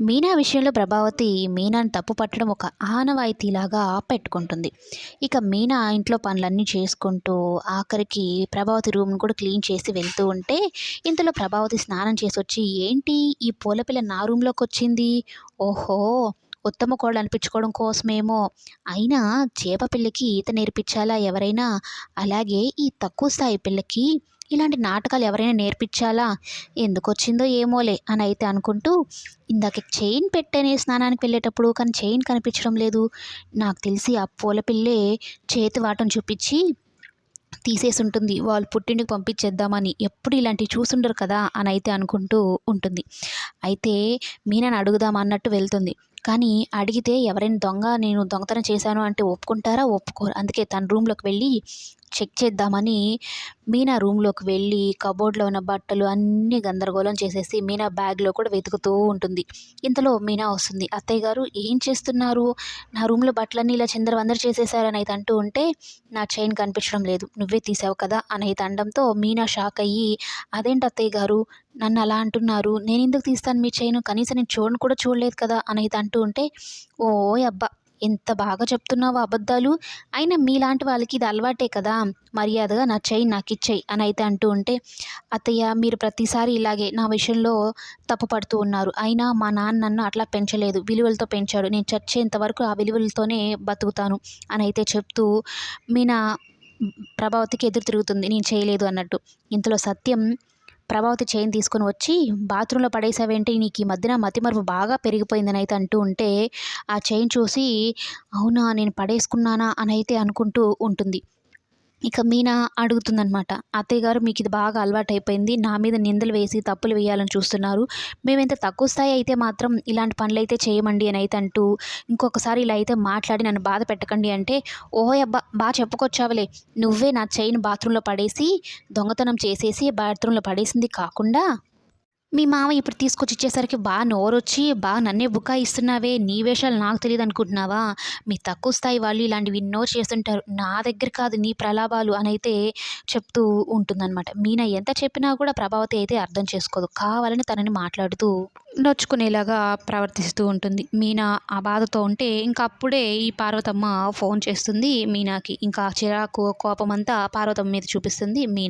మీనా విషయంలో ప్రభావతి మీనాని తప్పు పట్టడం ఒక ఆనవాయితీలాగా పెట్టుకుంటుంది ఇక మీనా ఇంట్లో పనులన్నీ చేసుకుంటూ ఆఖరికి ప్రభావతి రూమ్ను కూడా క్లీన్ చేసి వెళ్తూ ఉంటే ఇంతలో ప్రభావతి స్నానం చేసి వచ్చి ఏంటి? ఈ పూలపిల్ల నా రూమ్లోకి వచ్చింది ఓహో! ఉత్తమ కోళ్ళు అనిపించుకోవడం కోసమేమో. అయినా చేప పిల్లకి ఈత నేర్పించాలా ఎవరైనా? అలాగే ఈ తక్కువ స్థాయి పిల్లకి ఇలాంటి నాటకాలు ఎవరైనా నేర్పించాలా? ఎందుకు వచ్చిందో ఏమోలే అని అయితే అనుకుంటూ ఇందాక చైన్ పెట్టనే స్నానానికి వెళ్ళేటప్పుడు కానీ చైన్ కనిపించడం లేదు. నాకు తెలిసి ఆ పూల పిల్లే చేతి వాటం చూపించి తీసేసి ఉంటుంది. వాళ్ళు పుట్టింటికి పంపించేద్దామని ఎప్పుడు ఇలాంటివి చూసుండరు కదా అని అయితే అనుకుంటూ ఉంటుంది. అయితే మీనని అడుగుదాం అన్నట్టు వెళ్తుంది. కానీ అడిగితే ఎవరైనా దొంగ నేను దొంగతనం చేశాను అంటే ఒప్పుకుంటారా? ఒప్పుకోరు. అందుకే తన రూమ్లోకి వెళ్ళి చెక్ చేద్దామని మీనా రూమ్లోకి వెళ్ళి కబోర్డ్లో ఉన్న బట్టలు అన్నీ గందరగోళం చేసేసి మీనా బ్యాగ్లో కూడా వెతుకుతూ ఉంటుంది. ఇంతలో మీనా వస్తుంది. అత్తయ్య గారు ఏం చేస్తున్నారు? నా రూమ్లో బట్టలన్నీ ఇలా చిందరవందర చేసేసారని అయితే అంటూ ఉంటే నా చైన్ కనిపించడం లేదు. నువ్వే తీసావు కదా? అని అయితే అనడంతో మీనా షాక్ అయ్యి అదేంటి అత్తయ్య గారు? నన్ను అలా అంటున్నారు. నేను ఎందుకు తీస్తాను మీ చైన్? కనీసం నేను చూడను కూడా చూడలేదు కదా? అని అయితే అంటూ ఉంటే ఓ అబ్బా ఎంత బాగా చెప్తున్నావు అబద్ధాలు? అయినా మీలాంటి వాళ్ళకి ఇది అలవాటే కదా? మర్యాదగా నా చెయ్యి నాకు ఇచ్చేయి అని అయితే అంటూ ఉంటే అత్తయ్య మీరు ప్రతిసారి ఇలాగే నా విషయంలో తప్పు పడుతూ ఉన్నారు. అయినా మా నాన్న నన్ను అట్లా పెంచలేదు. విలువలతో పెంచాడు. నేను చచ్చేంత వరకు ఆ విలువలతోనే బతుకుతాను అని అయితే చెప్తూ మీనా ప్రభావతికి ఎదురు తిరుగుతుంది. నేను చేయలేదు అన్నట్టు. ఇంతలో సత్యం ప్రభావతి చైన్ తీసుకొని వచ్చి బాత్రూంలో పడేసావేంటి? నీకు ఈ మధ్యన మతిమరుపు బాగా పెరిగిపోయిందని అయితే అంటూ ఉంటే ఆ చైన్ చూసి అవునా నేను పడేసుకున్నానా? అని అయితే అనుకుంటూ ఉంటుంది. ఇక మీనా అడుగుతుందనమాట అత్తయ్య గారు మీకు ఇది బాగా అలవాటు అయిపోయింది నా మీద నిందలు వేసి తప్పులు వేయాలని చూస్తున్నారు. మేము ఇంత తక్కువ స్థాయి అయితే మాత్రం ఇలాంటి పనులు అయితే చేయమండి అని అయితే అంటూ ఇంకొకసారి ఇలా అయితే మాట్లాడి నన్ను బాధ పెట్టకండి అంటే ఓహో అబ్బా బాగా చెప్పుకొచ్చావులే. నువ్వే నా చైన్ బాత్రూంలో పడేసి దొంగతనం చేసేసి బాత్రూంలో పడేసింది కాకుండా మీ మామ ఇప్పుడు తీసుకొచ్చి ఇచ్చేసరికి బాగా నోరొచ్చి బాగా నన్నే బుకాయిస్తున్నావే నీ వేషాలు నాకు తెలియదు అనుకుంటున్నావా? మీ తక్కువ స్థాయి వాళ్ళు ఇలాంటివి ఎన్నో చేస్తుంటారు. నా దగ్గర కాదు నీ ప్రలాభాలు అని అయితే చెప్తూ ఉంటుందన్నమాట. మీనా ఎంత చెప్పినా కూడా ప్రభావతి అయితే అర్థం చేసుకోదు. కావాలని తనని మాట్లాడుతూ నొచ్చుకునేలాగా ప్రవర్తిస్తూ ఉంటుంది. మీనా ఆ బాధతో ఉంటే ఇంకా అప్పుడే ఈ పార్వతమ్మ ఫోన్ చేస్తుంది మీనాకి. ఇంకా చిరాకు కోపం అంతా పార్వతమ్మ మీద చూపిస్తుంది మీనా.